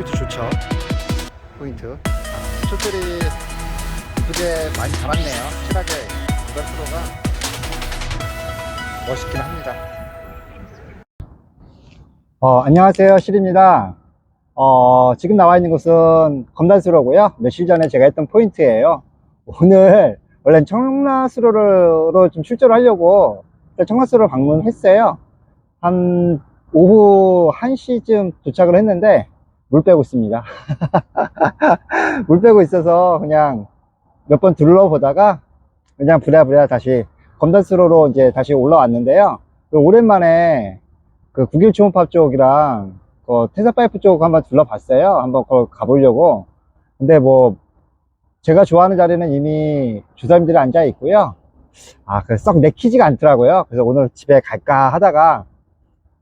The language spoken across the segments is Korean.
포인트 좋죠? 포인트. 아, 초들이 이쁘게 많이 잡았네요. 확실하게 이번 프로가 멋있긴 합니다. 어, 안녕하세요. 실입니다. 어, 지금 나와 있는 곳은 검단수로고요. 며칠 전에 제가 했던 포인트예요. 오늘 원래 청라수로로 좀 출조를 하려고 청라수로 방문했어요. 한 오후 1시쯤 도착을 했는데 물 빼고 있습니다. 물 빼고 있어서 그냥 몇 번 둘러보다가 그냥 부랴부랴 다시 검단수로로 이제 다시 올라왔는데요. 그 오랜만에 그 국일 초음파 쪽이랑 그 테사 파이프 쪽 한번 둘러봤어요. 한번 거 가보려고. 근데 뭐 제가 좋아하는 자리는 이미 주사님들이 앉아 있고요. 아, 그썩 내키지가 않더라고요. 그래서 오늘 집에 갈까 하다가,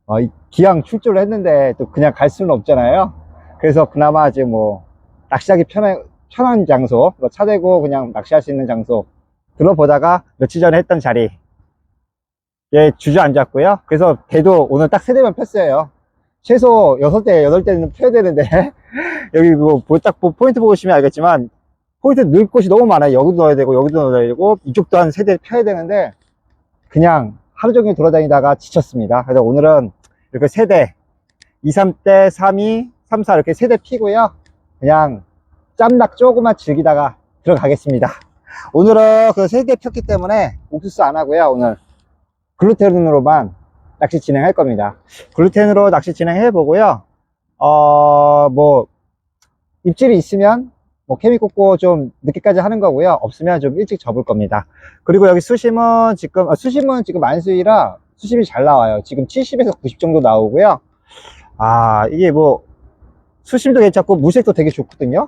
어, 이- 기왕 출조를 했는데 또 그냥 갈 수는 없잖아요. 그래서 그나마 이제 뭐, 낚시하기 편한, 편한 장소, 뭐차 대고 그냥 낚시할 수 있는 장소, 들어보다가 며칠 전에 했던 자리, 예, 주저앉았고요. 그래서 배도 오늘 딱 세 대만 폈어요. 최소 6대, 8대는 펴야 되는데, 여기 뭐, 보- 딱 보- 포인트 보시면 알겠지만, 포인트 넣을 곳이 너무 많아요. 여기도 넣어야 되고, 여기도 넣어야 되고, 이쪽도 한 세대 펴야 되는데, 그냥 하루 종일 돌아다니다가 지쳤습니다. 그래서 오늘은 이렇게 세 대, 2, 3대, 3, 2, 3, 4 이렇게 세대 피고요. 그냥 짬낙 조금만 즐기다가 들어가겠습니다. 오늘은 그세대 폈기 때문에 옥수수 안 하고요. 오늘 글루텐으로만 낚시 진행할 겁니다. 글루텐으로 낚시 진행해 보고요. 어, 뭐, 입질이 있으면 뭐 케미 꽂고 좀 늦게까지 하는 거고요. 없으면 좀 일찍 접을 겁니다. 그리고 여기 수심은 지금, 아, 수심은 지금 만수이라 수심이 잘 나와요. 지금 70에서 90 정도 나오고요. 아, 이게 뭐, 수심도 괜찮고 무색도 되게 좋거든요.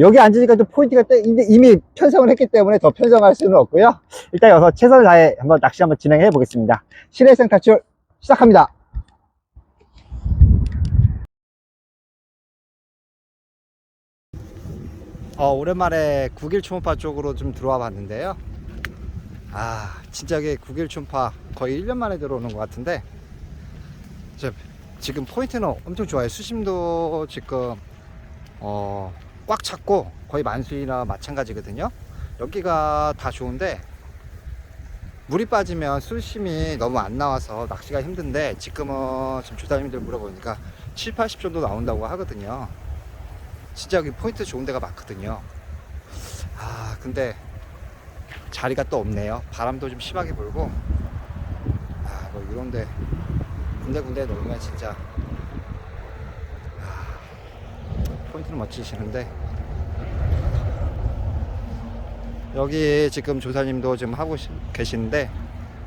여기 앉으니까 좀 포인트가 떼- 이미- 편성을 했기 때문에 더 편성할 수는 없고요. 일단 여기서 최선을 다해 한번 낚시 한번 진행해 보겠습니다. 실내생 탈출 시작합니다. 어, 오랜만에 국일 초음파 쪽으로 좀 들어와 봤는데요. 아, 진짜 이게 국일 초음파 거의 1년 만에 들어오는 것 같은데, 저, 지금 포인트는 엄청 좋아요. 수심도 지금, 어, 꽉 찼고, 거의 만수이나 마찬가지거든요. 여기가 다 좋은데, 물이 빠지면 수심이 너무 안 나와서 낚시가 힘든데, 지금은 지금 조사님들 물어보니까 7, 80 정도 나온다고 하거든요. 진짜 여기 포인트 좋은 데가 많거든요. 아, 근데 자리가 또 없네요. 바람도 좀 심하게 불고. 아, 뭐 이런데 군데군데 놓으면 진짜 아, 포인트는 멋지시는데 여기 지금 조사님도 지금 하고 시- 계시는데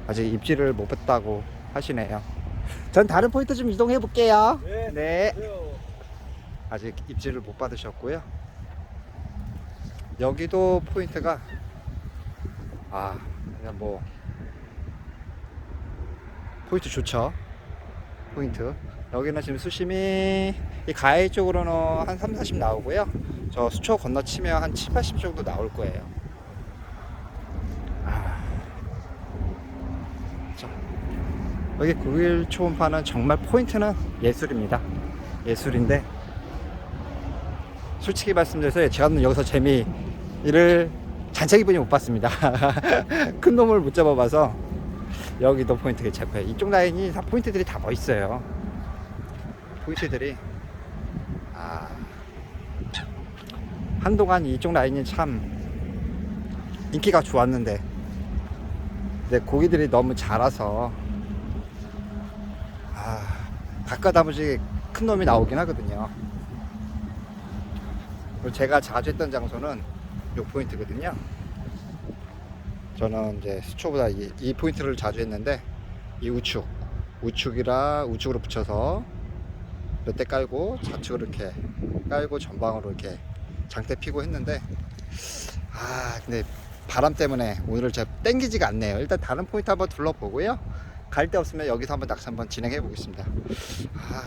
아직 입질을 못 뺐다고 하시네요. 전 다른 포인트 좀 이동해 볼게요. 네. 아직 입질을 못 받으셨고요. 여기도 포인트가 아 그냥 뭐 포인트 좋죠. 포인트 여기는 지금 수심이 이 가해 쪽으로는 한 3, 40 나오고요. 저 수초 건너치면 한 7, 80 정도 나올 거예요. 아. 자, 여기 9일 초음파는 정말 포인트는 예술입니다. 예술인데 솔직히 말씀드려서 제가 여기서 재미를 잔챙이 분이 못 봤습니다. 큰 놈을 못 잡아봐서 여기도 포인트가 잡혀요. 이쪽 라인이 다 포인트들이 다 멋있어요. 포인트들이 아 한동안 이쪽 라인이 참 인기가 좋았는데 근데 고기들이 너무 자라서 아 가까다 무지 큰 놈이 나오긴 하거든요. 제가 자주 했던 장소는 요 포인트거든요. 저는 이제 수초보다 이, 이 포인트를 자주 했는데 이 우측, 우측이라 우측으로 붙여서 몇 대 깔고 좌측으로 이렇게 깔고 전방으로 이렇게 장대 피고 했는데 아 근데 바람 때문에 오늘을 제가 땡기지가 않네요. 일단 다른 포인트 한번 둘러보고요. 갈 데 없으면 여기서 한번 낚시 한번 진행해 보겠습니다. 아,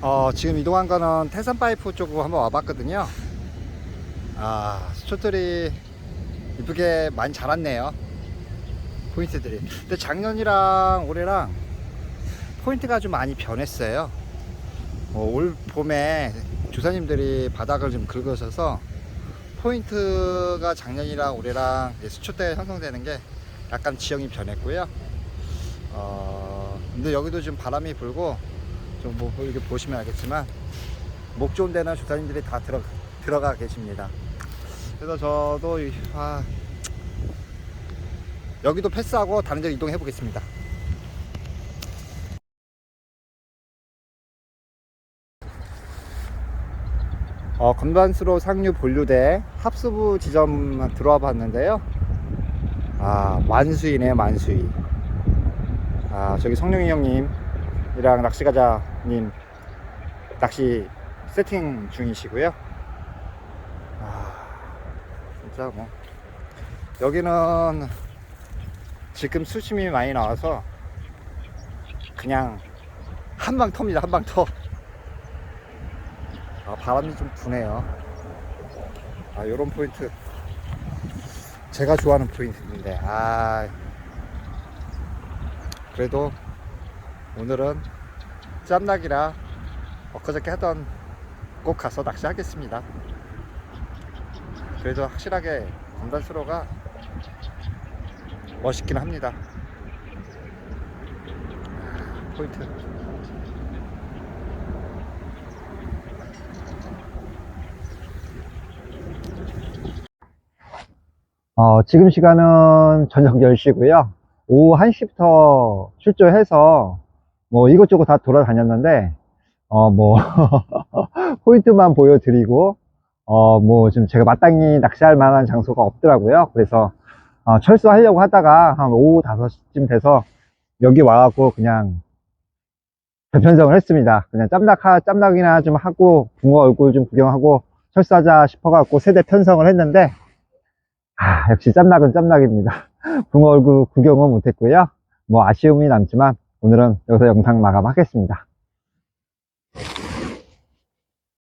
어, 지금 이동한 거는 태산 파이프 쪽으로 한번 와봤거든요. 아, 수초들이 이쁘게 많이 자랐네요. 포인트들이. 근데 작년이랑 올해랑 포인트가 좀 많이 변했어요. 어, 올 봄에 조사님들이 바닥을 좀 긁으셔서 포인트가 작년이랑 올해랑 수초 때 형성되는 게 약간 지형이 변했고요. 어, 근데 여기도 지금 바람이 불고 좀뭐 이렇게 보시면 알겠지만 목 좋은 데는 조사님들이 다 들어 들어가 계십니다. 그래서 저도 이- 아, 여기도 패스하고 다른 데 이동해 보겠습니다. 어, 건반수로 상류 본류대 합수부 지점 들어와 봤는데요. 아, 만수이네요, 만수이. 아, 저기 성룡이 형님 이랑 낚시가자님 낚시 세팅 중이시고요. 아, 진짜 뭐. 여기는 지금 수심이 많이 나와서 그냥 한방 텁니다, 한방 터. 아, 바람이 좀 부네요. 아, 요런 포인트. 제가 좋아하는 포인트인데, 아. 그래도 오늘은 짬nak이라 엊그저께 하던 꼭 가서 낚시하겠습니다. 그래도 확실하게 건반수로가 멋있긴 합니다. 아, 포인트. 어, 지금 시간은 저녁 10시고요. 오후 1시부터 출조해서 뭐 이것저것 다 돌아다녔는데, 어, 뭐, 포인트만 보여드리고, 어, 뭐 지금 제가 마땅히 낚시할 만한 장소가 없더라고요. 그래서, 어, 철수하려고 하다가 한 오후 5시쯤 돼서 여기 와갖고 그냥 대편성을 했습니다. 그냥 짬낙하, 짬낙이나 좀 하고, 붕어 얼굴 좀 구경하고 철수하자 싶어갖고 세대 편성을 했는데, 아, 역시 짬낙은 짬낙입니다. 붕어 얼굴 구경은 못했고요. 뭐 아쉬움이 남지만 오늘은 여기서 영상 마감하겠습니다.